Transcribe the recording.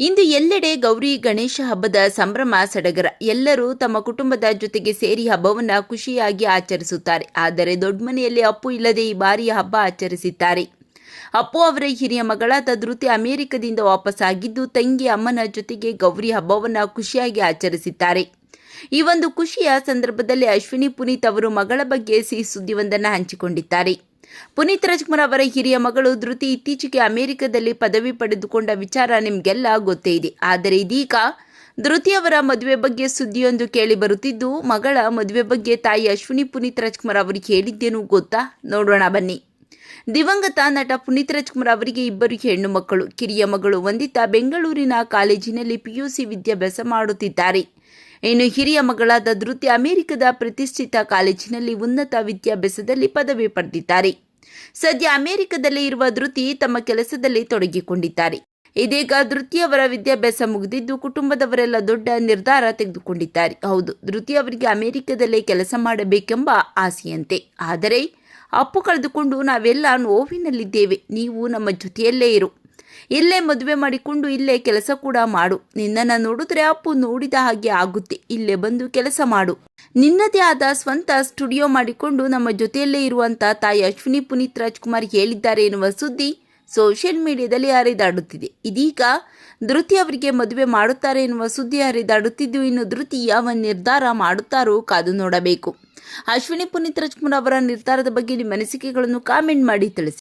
ಇಂದು ಎಲ್ಲೆಡೆ ಗೌರಿ ಗಣೇಶ ಹಬ್ಬದ ಸಂಭ್ರಮ ಸಡಗರ. ಎಲ್ಲರೂ ತಮ್ಮ ಕುಟುಂಬದ ಜೊತೆಗೆ ಸೇರಿ ಹಬ್ಬವನ್ನು ಖುಷಿಯಾಗಿ ಆಚರಿಸುತ್ತಾರೆ. ಆದರೆ ದೊಡ್ಡ ಮನೆಯಲ್ಲಿ ಅಪ್ಪು ಇಲ್ಲದೆ ಈ ಬಾರಿಯ ಹಬ್ಬ ಆಚರಿಸಿದ್ದಾರೆ. ಅಪ್ಪು ಅವರ ಹಿರಿಯ ಮಗಳಾದ ಧೃತಿ ಅಮೆರಿಕದಿಂದ ವಾಪಸ್ಸಾಗಿದ್ದು ತಂಗಿ ಅಮ್ಮನ ಜೊತೆಗೆ ಗೌರಿ ಹಬ್ಬವನ್ನು ಖುಷಿಯಾಗಿ ಆಚರಿಸಿದ್ದಾರೆ. ಈ ಒಂದು ಖುಷಿಯ ಸಂದರ್ಭದಲ್ಲಿ ಅಶ್ವಿನಿ ಪುನೀತ್ ಅವರು ಮಗಳ ಬಗ್ಗೆ ಸಿಹಿ ಸುದ್ದಿವೊಂದನ್ನು ಹಂಚಿಕೊಂಡಿದ್ದಾರೆ. ಪುನೀತ್ ರಾಜ್ಕುಮಾರ್ ಅವರ ಹಿರಿಯ ಮಗಳು ಧೃತಿ ಇತ್ತೀಚೆಗೆ ಅಮೆರಿಕದಲ್ಲಿ ಪದವಿ ಪಡೆದುಕೊಂಡ ವಿಚಾರ ನಿಮಗೆಲ್ಲ ಗೊತ್ತೇ ಇದೆ. ಆದರೆ ಇದೀಗ ಧೃತಿ ಅವರ ಮದುವೆ ಬಗ್ಗೆ ಸುದ್ದಿಯೊಂದು ಕೇಳಿ ಬರುತ್ತಿದ್ದು, ಮಗಳ ಮದುವೆ ಬಗ್ಗೆ ತಾಯಿ ಅಶ್ವಿನಿ ಪುನೀತ್ ರಾಜ್ಕುಮಾರ್ ಅವರಿಗೆ ಹೇಳಿದ್ದೇನು ಗೊತ್ತಾ? ನೋಡೋಣ ಬನ್ನಿ. ದಿವಂಗತ ನಟ ಪುನೀತ್ ರಾಜ್ಕುಮಾರ್ ಅವರಿಗೆ ಇಬ್ಬರು ಹೆಣ್ಣು ಮಕ್ಕಳು. ಕಿರಿಯ ಮಗಳು ವಂದಿತ ಬೆಂಗಳೂರಿನ ಕಾಲೇಜಿನಲ್ಲಿ ಪಿಯುಸಿ ವಿದ್ಯಾಭ್ಯಾಸ ಮಾಡುತ್ತಿದ್ದಾರೆ. ಇನ್ನು ಹಿರಿಯ ಮಗಳಾದ ಧೃತಿ ಅಮೆರಿಕದ ಪ್ರತಿಷ್ಠಿತ ಕಾಲೇಜಿನಲ್ಲಿ ಉನ್ನತ ವಿದ್ಯಾಭ್ಯಾಸದಲ್ಲಿ ಪದವಿ ಪಡೆದಿದ್ದಾರೆ. ಸದ್ಯ ಅಮೆರಿಕದಲ್ಲಿ ಇರುವ ಧೃತಿ ತಮ್ಮ ಕೆಲಸದಲ್ಲಿ ತೊಡಗಿಕೊಂಡಿದ್ದಾರೆ. ಇದೀಗ ಧೃತಿಯವರ ವಿದ್ಯಾಭ್ಯಾಸ ಮುಗಿದಿದ್ದು ಕುಟುಂಬದವರೆಲ್ಲ ದೊಡ್ಡ ನಿರ್ಧಾರ ತೆಗೆದುಕೊಂಡಿದ್ದಾರೆ. ಹೌದು, ಧೃತಿ ಅವರಿಗೆ ಅಮೆರಿಕದಲ್ಲೇ ಕೆಲಸ ಮಾಡಬೇಕೆಂಬ ಆಸೆಯಂತೆ. ಆದರೆ ಅಪ್ಪು ಕಳೆದುಕೊಂಡು ನಾವೆಲ್ಲ ನೋವಿನಲ್ಲಿದ್ದೇವೆ. ನೀವು ನಮ್ಮ ಜೊತೆಯಲ್ಲೇ ಇರು. ಇಲ್ಲೇ ಮದುವೆ ಮಾಡಿಕೊಂಡು ಇಲ್ಲೇ ಕೆಲಸ ಕೂಡ ಮಾಡು. ನಿನ್ನನ್ನು ನೋಡಿದ್ರೆ ಅಪ್ಪು ನೋಡಿದ ಹಾಗೆ ಆಗುತ್ತೆ. ಇಲ್ಲೇ ಬಂದು ಕೆಲಸ ಮಾಡು. ನಿನ್ನದೇ ಆದ ಸ್ವಂತ ಸ್ಟುಡಿಯೋ ಮಾಡಿಕೊಂಡು ನಮ್ಮ ಜೊತೆಯಲ್ಲೇ ಇರುವಂತ ತಾಯಿ ಅಶ್ವಿನಿ ಪುನೀತ್ ರಾಜ್ಕುಮಾರ್ ಹೇಳಿದ್ದಾರೆ ಎನ್ನುವ ಸುದ್ದಿ ಸೋಷಿಯಲ್ ಮೀಡಿಯಾದಲ್ಲಿ ಹರಿದಾಡುತ್ತಿದೆ. ಇದೀಗ ಧೃತಿ ಅವರಿಗೆ ಮದುವೆ ಮಾಡುತ್ತಾರೆ ಎನ್ನುವ ಸುದ್ದಿ ಹರಿದಾಡುತ್ತಿದ್ದು ಇನ್ನು ಧೃತಿ ಯಾವ ನಿರ್ಧಾರ ಮಾಡುತ್ತಾರೋ ಕಾದು ನೋಡಬೇಕು. ಅಶ್ವಿನಿ ಪುನೀತ್ ರಾಜ್ಕುಮಾರ್ ಅವರ ನಿರ್ಧಾರದ ಬಗ್ಗೆ ನಿಮ್ಮ ಅನಿಸಿಕೆಗಳನ್ನು ಕಾಮೆಂಟ್ ಮಾಡಿ ತಿಳಿಸಿ